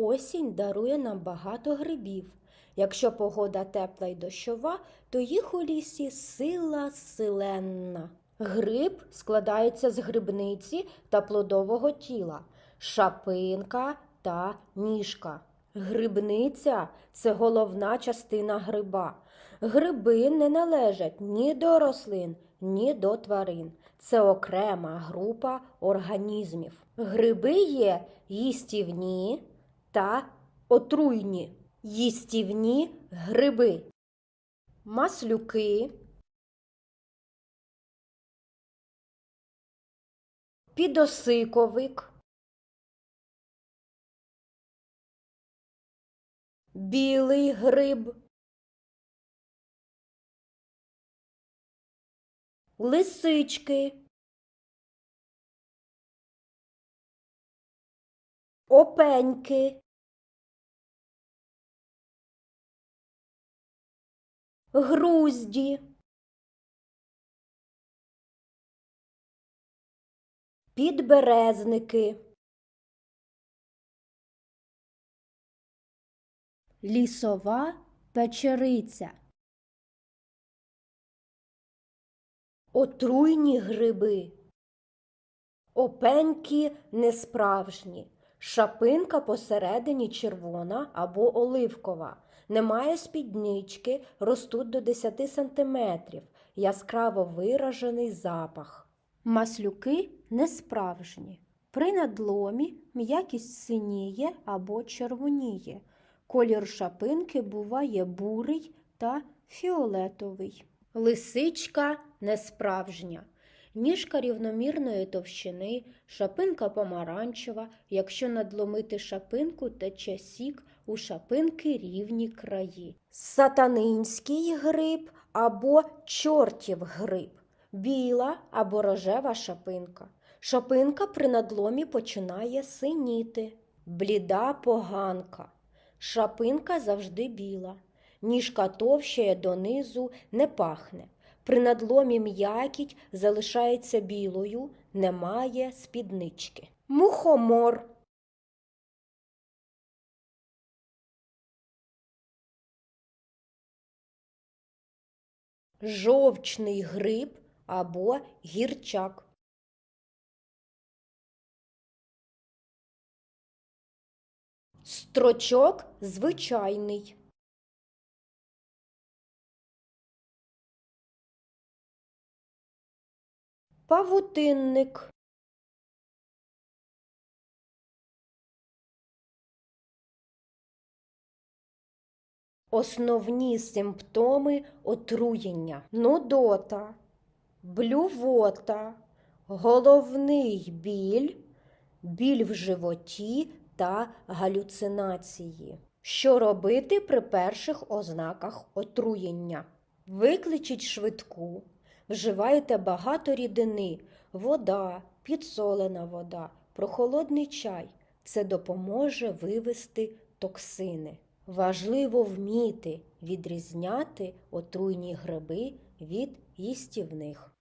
Осінь дарує нам багато грибів. Якщо погода тепла й дощова, то їх у лісі сила силенна. Гриб складається з грибниці та плодового тіла, шапинка та ніжка. Грибниця це головна частина гриба. Гриби не належать ні до рослин, ні до тварин. Це окрема група організмів. Гриби є їстівні та отруйні. Їстівні гриби. Маслюки. Підосиковик. Білий гриб. Лисички. Опеньки. Грузді. Підберезники. Лісова печериця. Отруйні гриби. Опеньки несправжні. Шапинка посередині червона або оливкова. Немає спіднички, ростуть до 10 сантиметрів. Яскраво виражений запах. Маслюки несправжні. При надломі м'якість синіє або червоніє. Колір шапинки буває бурий та фіолетовий. Лисичка несправжня. Ніжка рівномірної товщини, шапинка помаранчева. Якщо надломити шапинку, тече сік у шапинки рівні краї. Сатанинський гриб або чортів гриб. Біла або рожева шапинка. Шапинка при надломі починає синіти. Бліда поганка. Шапинка завжди біла. Ніжка товщає донизу, не пахне. При надломі м'якіть залишається білою, немає спіднички. Мухомор. Жовчний гриб або гірчак. Строчок звичайний. Павутинник. Основні симптоми отруєння. Нудота, блювота, головний біль, біль в животі та галюцинації. Що робити при перших ознаках отруєння? Викличіть швидку, вживайте багато рідини, вода, підсолена вода, прохолодний чай. Це допоможе вивести токсини. Важливо вміти відрізняти отруйні гриби від їстівних.